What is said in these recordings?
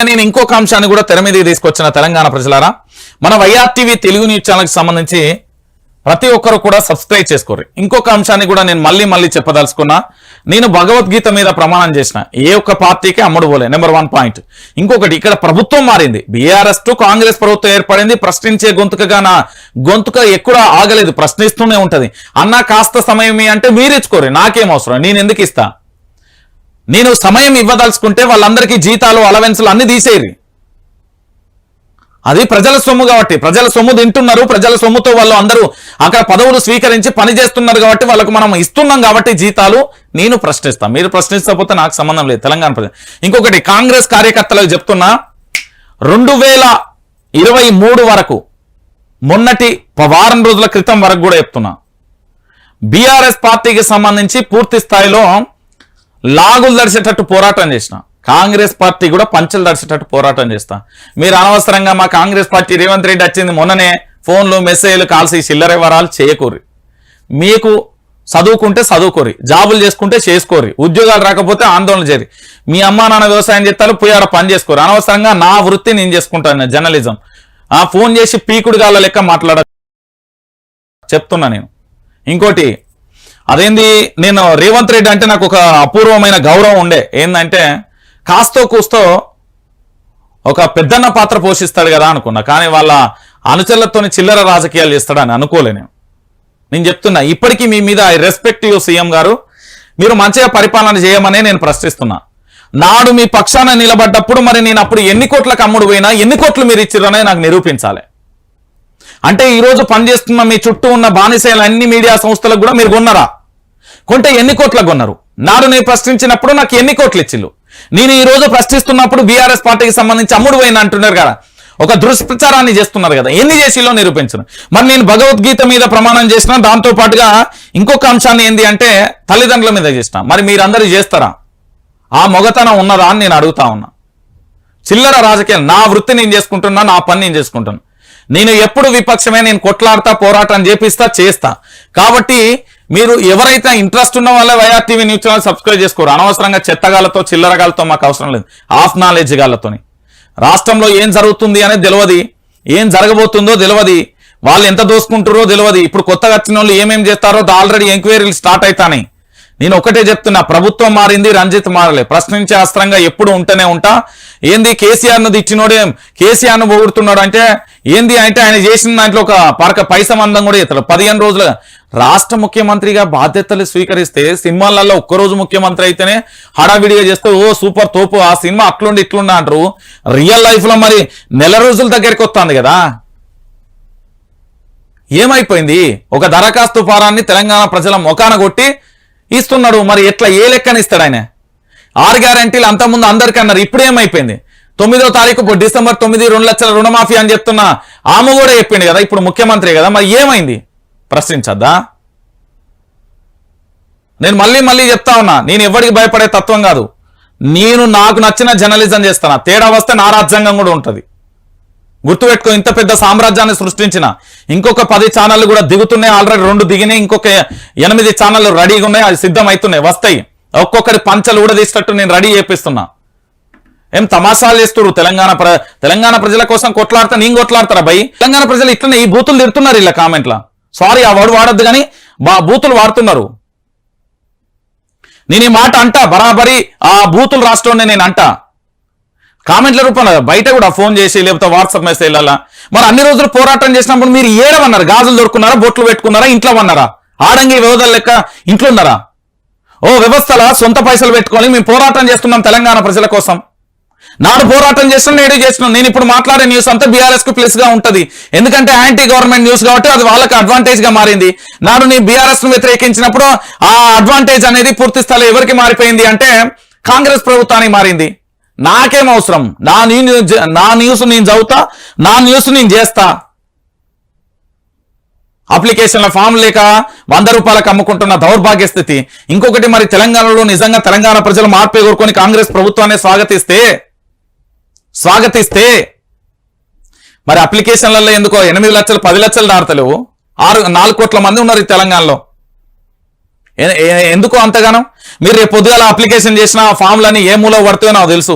నేను ఇంకొక అంశాన్ని కూడా తెర మీదకి తీసుకొచ్చిన తెలంగాణ ప్రజలారా మన వైఆర్టీవీ తెలుగు న్యూస్ ఛానల్కి సంబంధించి ప్రతి ఒక్కరు కూడా సబ్స్క్రైబ్ చేసుకోరు ఇంకొక అంశాన్ని కూడా నేను మళ్ళీ మళ్ళీ చెప్పదలుచుకున్నా నేను భగవద్గీత మీద ప్రమాణం చేసిన ఏ ఒక్క పార్టీకి అమ్ముడు పోలే నెంబర్ వన్ పాయింట్. ఇంకొకటి ఇక్కడ ప్రభుత్వం మారింది. బీఆర్ఎస్ టు కాంగ్రెస్ ప్రభుత్వం ఏర్పడింది ప్రశ్నించే గొంతుకగా నా గొంతుక ఎక్కువ ఆగలేదు ప్రశ్నిస్తూనే ఉంటది. అన్నా కాస్త సమయం అంటే మీరు ఇచ్చుకోరు నాకేం అవసరం నేను ఎందుకు ఇస్తా? నేను సమయం ఇవ్వదలుచుకుంటే వాళ్ళందరికీ జీతాలు అలవెన్సులు అన్ని తీసేయరు అది ప్రజల సొమ్ము కాబట్టి. ప్రజల సొమ్ము తింటున్నారు. ప్రజల సొమ్ముతో వాళ్ళు అందరూ అక్కడ పదవులు స్వీకరించి పని చేస్తున్నారు కాబట్టి వాళ్ళకు మనం ఇస్తున్నాం కాబట్టి జీతాలు నేను ప్రశ్నిస్తాను. మీరు ప్రశ్నించకపోతే నాకు సంబంధం లేదు. తెలంగాణ ప్రజలు ఇంకొకటి కాంగ్రెస్ కార్యకర్తలకు చెప్తున్నా. రెండు వేల ఇరవై మూడు వరకు మొన్నటి వారం రోజుల క్రితం వరకు కూడా చెప్తున్నా. బీఆర్ఎస్ పార్టీకి సంబంధించి పూర్తి స్థాయిలో లాగులు దడిచేటట్టు పోరాటం చేసిన. కాంగ్రెస్ పార్టీ కూడా పంచలు దడిచేటట్టు పోరాటం చేస్తా. మీరు అనవసరంగా మా కాంగ్రెస్ పార్టీ రేవంత్ రెడ్డి వచ్చింది మొన్ననే ఫోన్లు మెసేజ్లు కాల్సి చిల్లర వివరాలు చేయకూరి. మీకు చదువుకుంటే చదువుకోరి జాబులు చేసుకుంటే చేసుకోరి ఉద్యోగాలు రాకపోతే ఆందోళన చేయరు మీ అమ్మా నాన్న వ్యవసాయం చేస్తారు పోయి ఆడ పని చేసుకోరు. అనవసరంగా నా వృత్తి నేను చేసుకుంటాను జర్నలిజం. ఆ ఫోన్ చేసి పీకుడు గాళ్ళ లెక్క మాట్లాడ చెప్తున్నా నేను. ఇంకోటి అదేంది? నేను రేవంత్ రెడ్డి అంటే నాకు ఒక అపూర్వమైన గౌరవం ఉండే. ఏంటంటే కాస్తో కూస్తో ఒక పెద్దన్న పాత్ర పోషిస్తాడు కదా అనుకున్నా. కానీ వాళ్ళ అనుచరులతోని చిల్లర రాజకీయాలు చేస్తాడని అనుకోలేను నేను. చెప్తున్నా ఇప్పటికీ మీ మీద ఐ రెస్పెక్ట్ యూ సీఎం గారు. మీరు మంచిగా పరిపాలన చేయమనే నేను ప్రశ్నిస్తున్నా. నాడు మీ పక్షాన నిలబడ్డప్పుడు మరి నేను అప్పుడు ఎన్ని కోట్లకు అమ్ముడు పోయినా ఎన్ని కోట్లు మీరు ఇచ్చిరనే నాకు నిరూపించాలి. అంటే ఈరోజు పనిచేస్తున్న మీ చుట్టూ ఉన్న బానిసలు అన్ని మీడియా సంస్థలకు కూడా మీరు కొన్నారా? కొంటే ఎన్ని కోట్లకు కొన్నారు? నాడు నేను ప్రశ్నించినప్పుడు నాకు ఎన్ని కోట్లు ఇచ్చిల్లు నేను ఈ రోజు ప్రశ్నిస్తున్నప్పుడు బీఆర్ఎస్ పార్టీకి సంబంధించి అమ్ముడు పోయిన అంటున్నారు కదా. ఒక దుష్ప్రచారాన్ని చేస్తున్నారు కదా. ఎన్ని చేసిలో నిరూపించను. మరి నేను భగవద్గీత మీద ప్రమాణం చేసిన దాంతో పాటుగా ఇంకొక అంశాన్ని ఏంది అంటే తల్లిదండ్రుల మీద చేసిన. మరి మీరందరూ చేస్తారా? ఆ మొగతనం ఉన్నదా అని నేను అడుగుతా ఉన్నా. చిల్లర రాజకీయాలు నా వృత్తి నేను చేసుకుంటున్నా నా పని నేను చేసుకుంటున్నా. నేను ఎప్పుడు విపక్షమే నేను కొట్లాడతా పోరాటం చేపిస్తా చేస్తా. కాబట్టి మీరు ఎవరైతే ఇంట్రెస్ట్ ఉన్న వాళ్ళ వైఆర్టీవీ న్యూస్ ఛానల్ సబ్స్క్రైబ్ చేసుకోరు. అనవసరంగా చెత్తగాలతో చిల్లరగాలతో మాకు అవసరం లేదు. హాఫ్ నాలెడ్జ్ గాలతోని రాష్ట్రంలో ఏం జరుగుతుంది అనేది తెలియదు ఏం జరగబోతుందో తెలియదు వాళ్ళు ఎంత దోసుకుంటారో తెలియదు ఇప్పుడు కొత్తగా వచ్చిన వాళ్ళు ఏమేం చేస్తారో ఆల్రెడీ ఎంక్వైరీలు స్టార్ట్ అవుతాయి నేను ఒకటే చెప్తున్నా ప్రభుత్వం మారింది రంజిత్ మారలే. ప్రశ్నించే అస్త్రంగా ఎప్పుడు ఉంటూనే ఉంటా. ఏంది కేసీఆర్ను ను కేసీఆర్ను కేసీఆర్ను అంటే ఏంది అంటే ఆయన చేసిన దాంట్లో ఒక పరక పైస మందం కూడా ఇతరు పదిహేను రోజులు రాష్ట్ర ముఖ్యమంత్రిగా బాధ్యతలు స్వీకరిస్తే సినిమాలలో ఒక్కరోజు ముఖ్యమంత్రి అయితేనే హడావిడిగా చేస్తే ఓ సూపర్ తోపు ఆ సినిమా అట్లుండి ఇట్లుండ అంటారు. రియల్ లైఫ్లో మరి నెల రోజుల దగ్గరికి వస్తుంది కదా. ఏమైపోయింది? ఒక దరఖాస్తు ఫారాన్ని తెలంగాణ ప్రజల మొఖాన కొట్టి ఇస్తున్నాడు. మరి ఎట్లా ఏ లెక్కన ఇస్తాడు ఆయన? ఆరు గ్యారంటీలు అంతకుముందు అందరికీ అన్నారు. ఇప్పుడు ఏమైపోయింది? తొమ్మిదో తారీఖు డిసెంబర్ తొమ్మిది రెండు లక్షల రుణమాఫీ అని చెప్తున్న ఆమె కూడా చెప్పింది కదా ఇప్పుడు ముఖ్యమంత్రి కదా. మరి ఏమైంది? ప్రశ్నించద్దా? నేను మళ్ళీ మళ్ళీ చెప్తా ఉన్నా నేను ఎవరికి భయపడే తత్వం కాదు. నేను నాకు నచ్చిన జర్నలిజం చేస్తాను? తేడా వస్తే నా రాజ్యాంగం కూడా ఉంటుంది. గుర్తుపెట్టుకో ఇంత పెద్ద సామ్రాజ్యాన్ని సృష్టించిన ఇంకొక పది ఛానళ్ళు కూడా దిగుతున్నాయి ఆల్రెడీ రెండు దిగినాయి ఇంకొక ఎనిమిది ఛానళ్ళు రెడీగా ఉన్నాయి అది సిద్ధం అవుతున్నాయి వస్తాయి. ఒక్కొక్కటి పంచలు కూడా నేను రెడీ చేపిస్తున్నా. ఏం తమాషాలు చేస్తున్నారు తెలంగాణ ప్ర తెలంగాణ ప్రజల కోసం కొట్లాడతా నేను కొట్లాడతారా భయ్ తెలంగాణ ప్రజలు ఇట్లనే ఈ బూతులు తిడుతున్నారు ఇలా కామెంట్లా. సారీ ఆ వర్డ్ వాడద్దు కానీ బా బూతులు వాడుతున్నారు. నేను ఈ మాట అంటా బరాబరి ఆ బూతులు రాష్ట్రంలోనే నేను అంటా. కామెంట్ల రూపంలో బయట కూడా ఫోన్ చేసి లేకపోతే వాట్సాప్ మెసేజ్లలో. మరి అన్ని రోజులు పోరాటం చేసినప్పుడు మీరు ఏడవన్నారు? గాజులు దొరుకున్నారా? బొట్లు పెట్టుకున్నారా? ఇంట్లో ఉన్నారా? ఆడంగి వ్యవధుల లెక్క ఇంట్లో ఉన్నారా? ఓ వ్యవస్థల సొంత పైసలు పెట్టుకొని మేము పోరాటం చేస్తున్నాం తెలంగాణ ప్రజల కోసం. నాడు పోరాటం చేసిన నేడు చేస్తున్నాం. నేను ఇప్పుడు మాట్లాడే న్యూస్ అంతా బీఆర్ఎస్కు ప్లస్గా ఉంటది. ఎందుకంటే యాంటీ గవర్నమెంట్ న్యూస్ కాబట్టి అది వాళ్ళకి అడ్వాంటేజ్గా మారింది. నాడు నీ బీఆర్ఎస్ను వ్యతిరేకించినప్పుడు ఆ అడ్వాంటేజ్ అనేది పూర్తి స్థాయిలో ఎవరికి మారిపోయింది అంటే కాంగ్రెస్ ప్రభుత్వానికి మారింది. నాకేం అవసరం? నా న్యూస్ నా న్యూస్ నేను చదువుతా నా న్యూస్ నేను చేస్తా. అప్లికేషన్ల ఫామ్ లేక వంద రూపాయలకు అమ్ముకుంటున్న దౌర్భాగ్య స్థితి ఇంకొకటి మరి తెలంగాణలో నిజంగా తెలంగాణ ప్రజలు మార్పు కోరుకొని కాంగ్రెస్ ప్రభుత్వాన్ని స్వాగతిస్తే స్వాగతిస్తే. మరి అప్లికేషన్లలో ఎందుకో ఎనిమిది లక్షలు పది లక్షలు దాడతలేవు ఆరు నాలుగు కోట్ల మంది ఉన్నారు ఈ తెలంగాణలో. ఎందుకు అంతగానం? మీరు రేపు పొద్దుగాల అప్లికేషన్ చేసిన ఫామ్లని ఏ మూల పడుతుందో నాకు తెలుసు.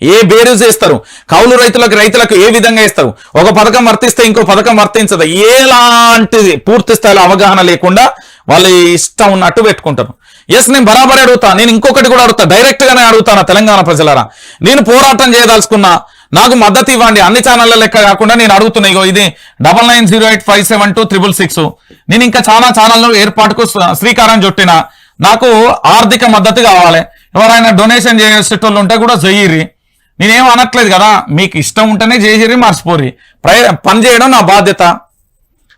ఏ బేరీజ్ ఇస్తారు కౌలు రైతులకు రైతులకు ఏ విధంగా ఇస్తారు? ఒక పథకం వర్తిస్తే ఇంకో పథకం వర్తించదు? ఎలాంటిది పూర్తి స్థాయిలో అవగాహన లేకుండా వాళ్ళు ఇష్టం ఉన్నట్టు పెట్టుకుంటారు. ఎస్ నేను బరాబర్ అడుగుతా. నేను ఇంకొకటి కూడా అడుగుతా. డైరెక్ట్ గానే అడుగుతాను తెలంగాణ ప్రజలరా? నేను పోరాటం చేయదలుచుకున్నా. నాకు మద్దతు ఇవ్వండి. అన్ని ఛానళ్ళ లెక్క కాకుండా నేను అడుగుతున్నా. ఇగో ఇది double nine zero eight five seven two triple six నేను ఇంకా చాలా ఛానళ్ళు ఏర్పాటుకు శ్రీకారం చుట్టిన. నాకు ఆర్థిక మద్దతు కావాలి. ఎవరైనా డొనేషన్ చేసేటోళ్ళు ఉంటే కూడా చెయ్యిరి నేనేం అనట్లేదు కదా. మీకు ఇష్టం ఉంటేనే చేసిరి మర్చిపోరి ప్రయ పని చేయడం నా బాధ్యత.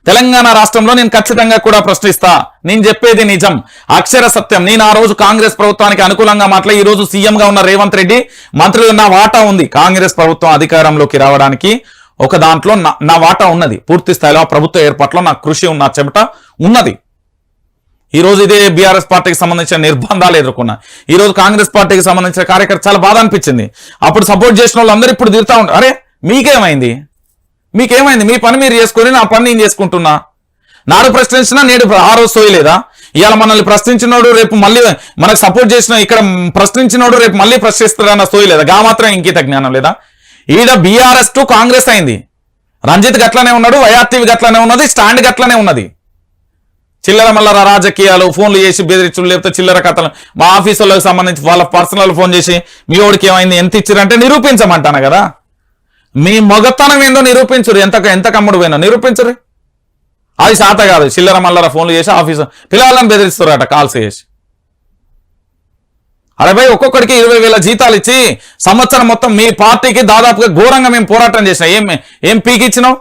తెలంగాణ రాష్ట్రంలో నేను ఖచ్చితంగా కూడా ప్రశ్నిస్తా. నేను చెప్పేది నిజం. అక్షర సత్యం. నేను ఆ రోజు కాంగ్రెస్ ప్రభుత్వానికి అనుకూలంగా మాట్లాడి ఈ రోజు సీఎంగా ఉన్న రేవంత్ రెడ్డి మంత్రులు నా వాటా ఉంది. కాంగ్రెస్ ప్రభుత్వం అధికారంలోకి రావడానికి ఒక దాంట్లో నా- నా వాటా ఉన్నది. పూర్తి స్థాయిలో ఆ ప్రభుత్వ ఏర్పాట్లో నా కృషి ఉన్న చెమట ఉన్నది. ఈ రోజు ఇదే బీఆర్ఎస్ పార్టీకి సంబంధించిన నిర్బంధాలు ఎదుర్కొన్నా. ఈ రోజు కాంగ్రెస్ పార్టీకి సంబంధించిన కార్యకర్త చాలా బాధ అనిపించింది. అప్పుడు సపోర్ట్ చేసిన వాళ్ళందరూ ఇప్పుడు తిరుగుతా ఉంటారు అరే మీకేమైంది? మీకేమైంది? మీ పని మీరు చేసుకొని నా పని నేను చేసుకుంటున్నా. నాడు ప్రశ్నించినా నేడు ఆ రోజు సోయలేదా ఇవాళ మనల్ని ప్రశ్నించినోడు రేపు మళ్ళీ మనకు సపోర్ట్ చేసిన ఇక్కడ ప్రశ్నించినోడు రేపు మళ్ళీ ప్రశ్నిస్తాడన్న సోయలేదా గా మాత్రం ఇంకిత జ్ఞానం లేదా? ఈడ బీఆర్ఎస్ టు కాంగ్రెస్ అయింది. రంజిత్ గట్లనే ఉన్నాడు వైఆర్టీవీ గట్లనే ఉన్నది స్టాండ్ గట్లనే ఉన్నది. చిల్లర మల్లర రాజకీయాలు ఫోన్లు చేసి బెదిరించుడు లేకపోతే చిల్లర కథలు. మా ఆఫీసులకు సంబంధించి వాళ్ళ పర్సనల్ ఫోన్ చేసి మీ ఓడికి ఏమైంది? ఎంత ఇచ్చారంటే నిరూపించమంటాను కదా. మీ మొగతనం ఏందో నిరూపించరు ఎంత ఎంత కమ్ముడు పోయినా? నిరూపించరు అది శాత కాదు. చిల్లర మల్లర ఫోన్లు చేసి ఆఫీసు పిల్లలను బెదిరిస్తారట కాల్స్ చేసి. అరవై ఒక్కొక్కడికి ఇరవై వేల జీతాలు ఇచ్చి సంవత్సరం మొత్తం మీ పార్టీకి దాదాపుగా ఘోరంగా మేము పోరాటం చేసినాం. ఏం ఏం పీకి ఇచ్చినావు?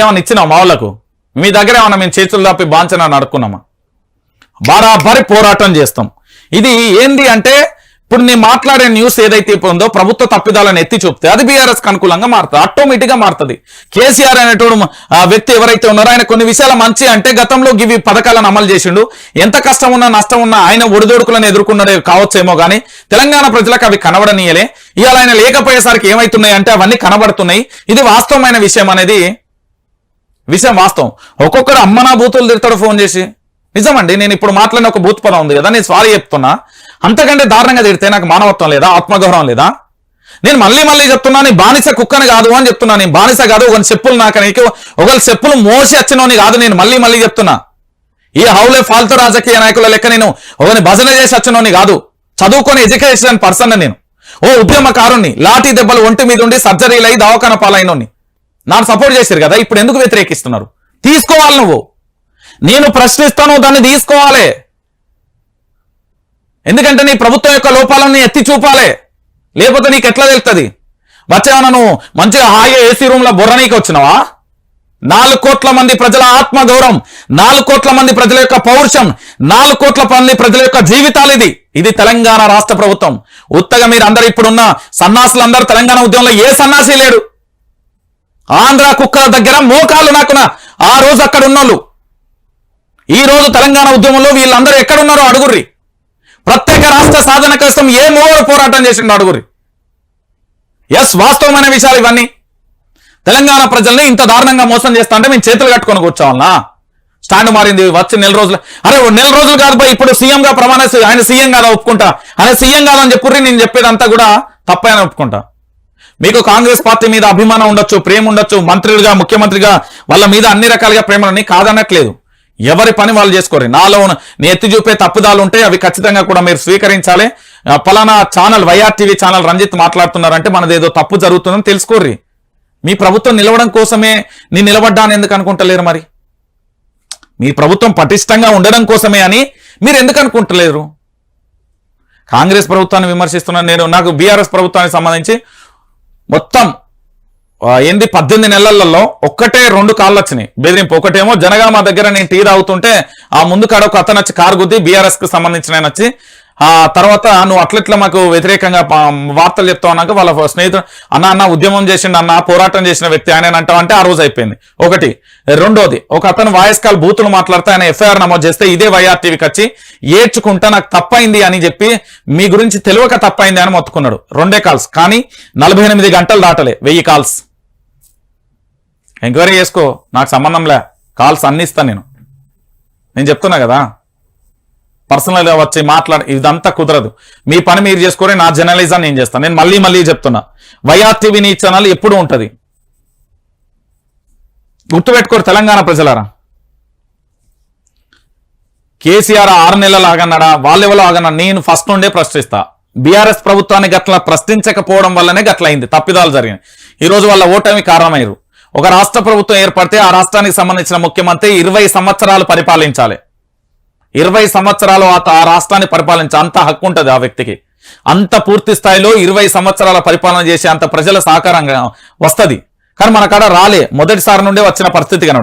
ఏమన్నా ఇచ్చినావు మా వాళ్ళకు? మీ దగ్గర ఏమన్నా మేము చేతులు తప్పి బాంచన నడుకున్నామా బరాబరి పోరాటం చేస్తాం. ఇది ఏంది అంటే ఇప్పుడు నేను మాట్లాడే న్యూస్ ఏదైతే ఇప్పుడు ఉందో ప్రభుత్వ తప్పిదాలను ఎత్తి చూపితే అది బీఆర్ఎస్ అనుకూలంగా మారుతుంది. ఆటోమేటిక్గా మారుతుంది. కేసీఆర్ అనేటువంటి వ్యక్తి ఎవరైతే ఉన్నారో ఆయన కొన్ని విషయాల మంచి అంటే గతంలో ఇవి పథకాలను అమలు చేసిండు. ఎంత కష్టం ఉన్నా నష్టం ఉన్నా ఆయన ఒడిదొడుకులను ఎదుర్కొన్నదే కావచ్చేమో కానీ తెలంగాణ ప్రజలకు అవి కనబడనీయలే. ఇవాళ ఆయన లేకపోయేసరికి ఏమైతున్నాయి అంటే అవన్నీ కనబడుతున్నాయి. ఇది వాస్తవమైన విషయం అనేది విషయం వాస్తవం. ఒక్కొక్కరు అమ్మనా బూతులు తిడతాడు ఫోన్ చేసి. నిజమండి నేను ఇప్పుడు మాట్లాడిన ఒక బూత్ పదం ఉంది కదా నేను సారీ చెప్తున్నా. అంతకంటే దారుణంగా తిడితే నాకు మానవత్వం లేదా ఆత్మగౌరవం లేదా? నేను మళ్ళీ మళ్ళీ చెప్తున్నా నీ బానిస కుక్కని కాదు అని చెప్తున్నా నేను బానిస కాదు ఒక చెప్పులు నాకు నీకు ఒకళ్ళు చెప్పులు మోసి వచ్చినోని కాదు నేను మళ్ళీ మళ్ళీ చెప్తున్నా. ఈ హౌలే ఫాల్తు రాజకీయ నాయకుల లెక్క నేను ఒకరిని భజన చేసి వచ్చినోని కాదు చదువుకొని ఎడ్యుకేషన్ పర్సన్ నేను. ఓ ఉద్యమకారుణ్ణి లాఠీ దెబ్బలు ఒంటి మీద ఉండి సర్జరీలు అయి దవాఖాన పాలైనోని నాకు సపోర్ట్ చేశారు కదా ఇప్పుడు ఎందుకు వ్యతిరేకిస్తున్నారు? తీసుకోవాలి నువ్వు. నేను ప్రశ్నిస్తాను దాన్ని తీసుకోవాలి. ఎందుకంటే నీ ప్రభుత్వం యొక్క లోపాలను ఎత్తి చూపాలి. లేకపోతే నీకు ఎట్లా తెలుస్తుంది వచ్చావా నువ్వు మంచిగా హాయిగా ఏసీ రూమ్లో బుర్రనీకి వచ్చినావా? నాలుగు కోట్ల మంది ప్రజల ఆత్మ గౌరవం నాలుగు కోట్ల మంది ప్రజల యొక్క పౌరుషం నాలుగు కోట్ల మంది ప్రజల యొక్క జీవితాలు ఇది. ఇది తెలంగాణ రాష్ట్ర ప్రభుత్వం. ఉత్తగా మీరు అందరు ఇప్పుడున్న సన్నాసులందరూ తెలంగాణ ఉద్యమంలో ఏ సన్నాసి లేడు? ఆంధ్ర కుక్కల దగ్గర మోకాలు నాకున ఆ రోజు అక్కడ ఉన్నోళ్ళు. ఈ రోజు తెలంగాణ ఉద్యమంలో వీళ్ళందరూ ఎక్కడున్నారో అడుగుర్రి. ప్రత్యేక రాష్ట్ర సాధన కోసం ఏ మూవరు పోరాటం చేసిండు అడుగురి ఎస్ వాస్తవమైన విషయాలు ఇవన్నీ. తెలంగాణ ప్రజల్ని ఇంత దారుణంగా మోసం చేస్తా అంటే మేము చేతులు కట్టుకొని కూర్చోవాలనా? స్టాండ్ మారింది వచ్చి నెల రోజులు. అరే ఓ నెల రోజులు కాదు పోయి ఇప్పుడు సీఎంగా ప్రమాణ ఆయన సీఎం కాదా ఒప్పుకుంటా? ఆయన సీఎం కాదని చెప్పుర్రి నేను చెప్పేదంతా కూడా తప్పని ఒప్పుకుంటా. మీకు కాంగ్రెస్ పార్టీ మీద అభిమానం ఉండొచ్చు ప్రేమ ఉండొచ్చు మంత్రులుగా ముఖ్యమంత్రిగా వాళ్ళ మీద అన్ని రకాలుగా ప్రేమలని కాదనట్లేదు. ఎవరి పని వాళ్ళు చేసుకోరు. నాలో నేను ఎత్తి చూపే తప్పుదాలు ఉంటే అవి ఖచ్చితంగా కూడా మీరు స్వీకరించాలి. పలానా ఛానల్ వైఆర్టీవీ ఛానల్ రంజిత్ మాట్లాడుతున్నారంటే మనది ఏదో తప్పు జరుగుతుందని తెలుసుకోర్రి. మీ ప్రభుత్వం నిలవడం కోసమే నేను నిలబడ్డాను ఎందుకు అనుకుంటలేరు మరి? మీ ప్రభుత్వం పటిష్టంగా ఉండడం కోసమే అని మీరు ఎందుకు అనుకుంటలేరు? కాంగ్రెస్ ప్రభుత్వాన్ని విమర్శిస్తున్నాను నేను నాకు బీఆర్ఎస్ ప్రభుత్వానికి సంబంధించి మొత్తం ఏంది? పద్దెనిమిది నెలలలో ఒక్కటే రెండు కాళ్ళు వచ్చినాయి. బెదిరింపు. ఒకటేమో జనగామ దగ్గర నేను టీ తాగుతుంటే ఆ ముందు కాడ ఒక అతను వచ్చి కారు గుద్ది బీఆర్ఎస్కి సంబంధించిన ఆయన వచ్చి ఆ తర్వాత నువ్వు అట్లెట్లా మాకు వ్యతిరేకంగా వార్తలు చెప్తావు అన్నాక వాళ్ళ స్నేహితుడు అన్న అన్న ఉద్యమం చేసిండు అన్న పోరాటం చేసిన వ్యక్తి ఆయన అంటావు అంటే ఆ రోజు అయిపోయింది. ఒకటి. రెండోది ఒక అతను వాయిస్ కాల్ బూతులు మాట్లాడితే ఆయన ఎఫ్ఐఆర్ నమోదు చేస్తే ఇదే వైఆర్టీవీకి వచ్చి ఏడ్చుకుంటా నాకు తప్పైంది అని చెప్పి మీ గురించి తెలియక తప్పైంది అని మొత్తుకున్నాడు. రెండే కాల్స్. కానీ నలభై ఎనిమిది గంటలు దాటలే. వెయ్యి కాల్స్. ఎంక్వైరీ చేసుకో నాకు సంబంధంలే. కాల్స్ అన్ని ఇస్తాను నేను. నేను చెప్తున్నా కదా? పర్సనల్గా వచ్చి మాట్లాడి ఇదంతా కుదరదు. మీ పని మీరు చేసుకొని నా జర్నలిజం నేను చేస్తాను నేను మళ్ళీ మళ్ళీ చెప్తున్నా. వైఆర్ టీవీ నీ ఛానల్ ఎప్పుడు ఉంటుంది. గుర్తుపెట్టుకోరు తెలంగాణ ప్రజలారా. కేసీఆర్ ఆరు నెలలు ఆగన్నాడా? వాళ్ళెవలో ఆగన్నా నేను ఫస్ట్ నుండే ప్రశ్నిస్తా. బీఆర్ఎస్ ప్రభుత్వాన్ని గట్ల ప్రశ్నించకపోవడం వల్లనే గట్లయింది. తప్పిదాలు జరిగినాయి. ఈరోజు వాళ్ళ ఓటమి కారణమయ్యారు. ఒక రాష్ట్ర ప్రభుత్వం ఏర్పడితే ఆ రాష్ట్రానికి సంబంధించిన ముఖ్యమంత్రి ఇరవై సంవత్సరాలు పరిపాలించాలి. ఇరవై సంవత్సరాలు ఆ ఆ రాష్ట్రాన్ని పరిపాలించే అంత హక్కు ఉంటుంది ఆ వ్యక్తికి. అంత పూర్తి స్థాయిలో ఇరవై సంవత్సరాల పరిపాలన చేసే అంత ప్రజల సహకారంగా వస్తది. కానీ మన కాడ రాలే. మొదటిసారి నుండే వచ్చిన పరిస్థితి కనుక